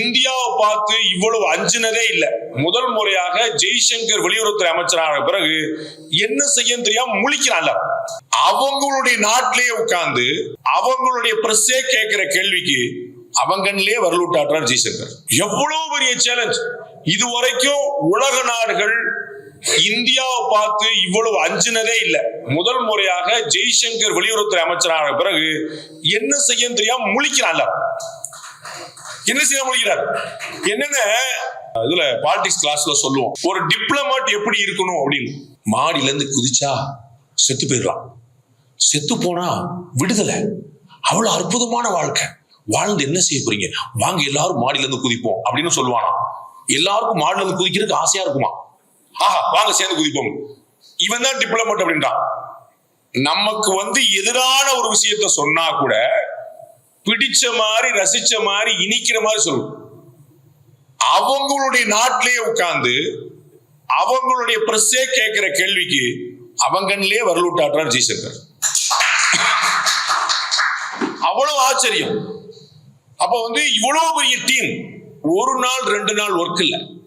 இந்தியாவை பார்த்து இவ்வளவு அஞ்சினதே இல்லை. முதல் முறையாக ஜெய்சங்கர் வெளியுறவுத்துறை அமைச்சரான பிறகு என்ன செய்ய தெரியாம முழிக்கிறான்ல. அவங்களுடைய நாட்டிலேயே உட்கார்ந்து அவங்களுடைய பிரஸ்ஸே கேட்கிற கேள்விக்கு அவங்கன்லயே வரலூட்டாற்றார் ஜெய்சங்கர். எவ்வளவு பெரிய சேலஞ்ச் இதுவரைக்கும் உலக நாடுகள் இந்தியாவை பார்த்து இவ்வளவு அஞ்சினதே இல்லை. முதல் முறையாக ஜெய்சங்கர் வெளியுறவுத்துறை அமைச்சரான பிறகு என்ன செய்ய தெரியாம முழிக்கிறான்ல. என்ன செய்ய முடிகிறார்? என்னென்ன? இதுல பாலிடிக்ஸ் கிளாஸ்ல சொல்லுவோம். ஒரு டிப்ளமாட் எப்படி இருக்கணும் அப்படின்னு. மாடியில இருந்து குதிச்சா செத்து போயிடலாம். செத்து போனா விடுதலை. அவ்வளவு அற்புதமான வாழ்க்கை. வாழ்ந்து என்ன செய்ய போறீங்க? வாங்க எல்லாரும் மாடியில இருந்து குதிப்போம் அப்படின்னு சொல்லுவானா? எல்லாருக்கும் மாடியில இருந்து குதிக்கிறதுக்கு ஆசையா இருக்குமா? ஆஹா வாங்க சேர்ந்து குதிப்போம். இவன் தான் டிப்ளமேட் அப்படின்றான். நமக்கு வந்து எதிரான ஒரு விஷயத்த சொன்னா கூட பிடிச்ச மாதிரி ரசிச்ச மாதிரி இனிக்கிற மாதிரி சொல்லும். அவங்களுடைய நாட்டிலேயே உட்கார்ந்து அவங்களுடைய பிரஸ்ஸே கேட்கிற கேள்விக்கு அவங்கன்லயே வரலூட்டாற்றார் ஜெய்சங்கர் அவ்வளவு ஆச்சரியம். அப்ப வந்து இவ்வளவு பெரிய டீம் ஒரு நாள் ரெண்டு நாள் ஒர்க் இல்லை.